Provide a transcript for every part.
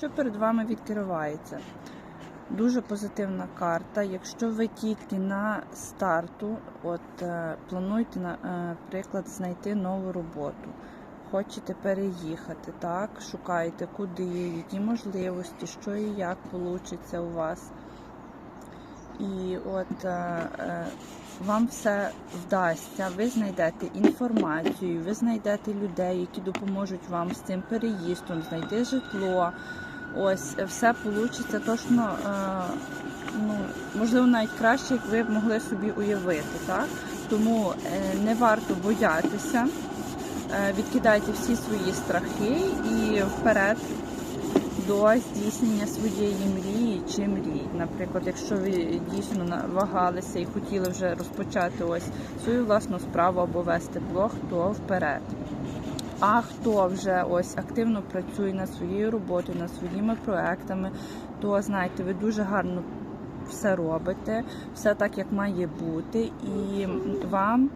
Що перед вами відкривається? Дуже позитивна карта. Якщо ви тільки на старту, от е, плануєте, наприклад, знайти нову роботу, хочете переїхати, так, шукаєте, куди, які можливості, що і як вийде у вас. І от е, е, вам все вдасться, ви знайдете інформацію, ви знайдете людей, які допоможуть вам з цим переїздом, знайти житло. Ось е, все вийде точно, е, ну, можливо, навіть краще, як ви б могли собі уявити. Так? Тому е, не варто боятися, відкидайте всі свої страхи і вперед до здійснення своєї мрії чи мрій. Наприклад, якщо ви дійсно вагалися і хотіли вже розпочати ось свою власну справу або вести блог, то вперед. А хто вже ось активно працює над своєю роботою, над своїми проектами, то знаєте, ви дуже гарно все робите, все так, як має бути, і вам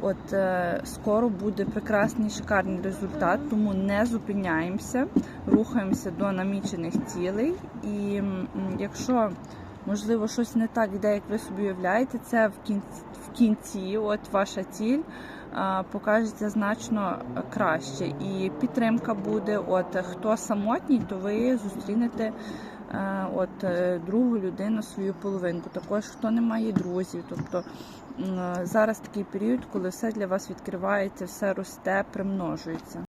от е, скоро буде прекрасний шикарний результат, тому не зупиняємося, рухаємося до намічених цілей. І якщо можливо щось не так йде, як ви собі уявляєте, це в кінці, в кінці от ваша ціль покажеться значно краще. І підтримка буде. От хто самотній, то ви зустрінете е, от е, другу людину, свою половинку. Також хто не має друзів. Тобто зараз такий період, коли все для вас відкривається, все росте, примножується.